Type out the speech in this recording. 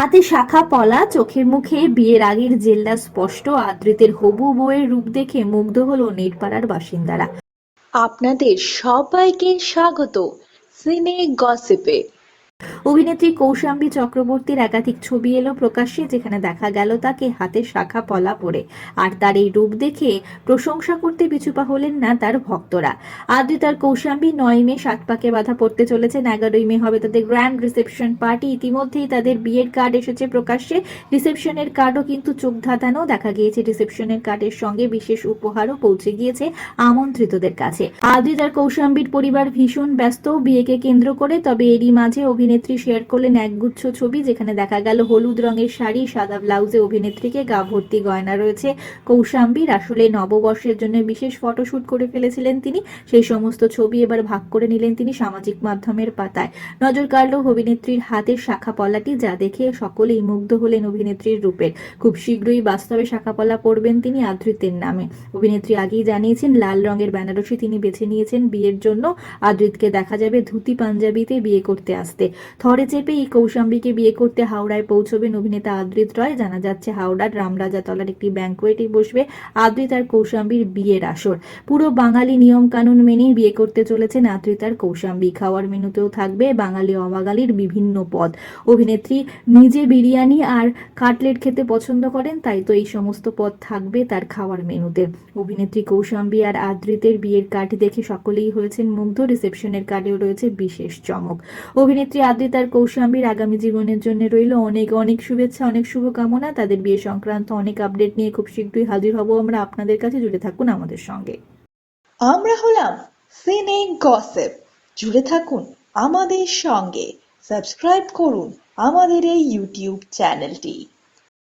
হাতে শাখা পলা, চোখের মুখে বিয়ের আগের জেল্লা স্পষ্ট, আদৃতের হবু বউয়ের রূপ দেখে মুগ্ধ হলো নেটপাড়ার বাসিন্দারা। আপনাদের সবাইকে স্বাগত। সিনে গসিপে। অভিনেত্রী কৌশাম্বী চক্রবর্তীর একাধিক ছবি এলো প্রকাশ্যে যেখানে দেখা গেল তাকে হাতে শাখা পলা পরে। আর তার এই রূপ দেখে প্রশংসা করতে পিছুপা হলেন না তার ভক্তরা। আদ্রিতার কৌশাম্বী নয় মে সাত পাকে বাধা পড়তে চলেছেন, এগারোই মে হবে তাদের গ্র্যান্ড রিসেপশন পার্টি ইতিমধ্যেই তাদের বিয়ের কার্ড এসেছে প্রকাশ্যে। রিসেপশনের কার্ডও কিন্তু চোখ ধাঁধানো দেখা গিয়েছে। রিসেপশনের কার্ডের সঙ্গে বিশেষ উপহারও পৌঁছে গিয়েছে আমন্ত্রিতদের কাছে। আদ্রিতার কৌশাম্বীর পরিবার ভীষণ ব্যস্ত, বিয়েকে কেন্দ্র করে, তবে এরই মাঝে অভিনেত্রী শেয়ার করলেন একগুচ্ছ ছবি যেখানে দেখা গেল হলুদ রঙের শাড়ি, সাদা ব্লাউজে অভিনেত্রীকে গা ভর্তি গয়না রয়েছে। কৌশাম্বীর আসলে নববর্ষের জন্য বিশেষ ফটোশুট করে ফেলেছিলেন তিনি। সেই সমস্ত ছবি এবার ভাগ করে নিলেন তিনি সামাজিক মাধ্যমের পাতায়। নজর কাড়ল অভিনেত্রীর হাতের শাখা পলাটি যা দেখে সকলেই মুগ্ধ হলেন অভিনেত্রীর রূপের। খুব শীঘ্রই বাস্তবে শাখা পলা পরবেন তিনি আদৃতের নামে। অভিনেত্রী আগেই জানিয়েছেন, লাল রঙের বেনারসি তিনি বেছে নিয়েছেন বিয়ের জন্য। আদৃতকে দেখা যাবে ধুতি পাঞ্জাবিতে বিয়ে করতে আসতে। থরে চেপে এই কৌশাম্বীকে বিয়ে করতে হাওড়ায় পৌঁছবেন অভিনেতা আদৃত রয়। জানা যাচ্ছে, হাওড়ার রামরাজাতলার একটি ব্যাঙ্কোয়েটে বসবে আদৃত আর কৌশাম্বীর বিয়ের আসর। পুরো বাঙালি নিয়ম কানুন মেনেই বিয়ে করতে চলেছেন আদৃত আর কৌশাম্বী। খাওয়ার মেনুতেও থাকবে বাঙালি অবাঙালির বিভিন্ন পদ। অভিনেত্রী নিজে বিরিয়ানি আর কাটলেট খেতে পছন্দ করেন, তাই তো এই সমস্ত পদ থাকবে তার খাওয়ার মেনুতে। অভিনেত্রী কৌশাম্বী আর আদৃতের বিয়ের কার্ড দেখে সকলেই হয়েছেন মুগ্ধ। রিসেপশনের কার্ডেও রয়েছে বিশেষ চমক। অভিনেত্রী আদৃত আর কৌশাম্বীর আগামী জীবনের জন্য রইল অনেক অনেক শুভেচ্ছা, অনেক শুভকামনা। তাদের বিয়ে সংক্রান্ত অনেক আপডেট নিয়ে খুব শীঘ্রই হাজির হব আমরা আপনাদের কাছে। জুড়ে থাকুন আমাদের সঙ্গে। আমরা হলাম সিনে গসেপ। জুড়ে থাকুন আমাদের সঙ্গে। সাবস্ক্রাইব করুন আমাদের এই ইউটিউব চ্যানেলটি।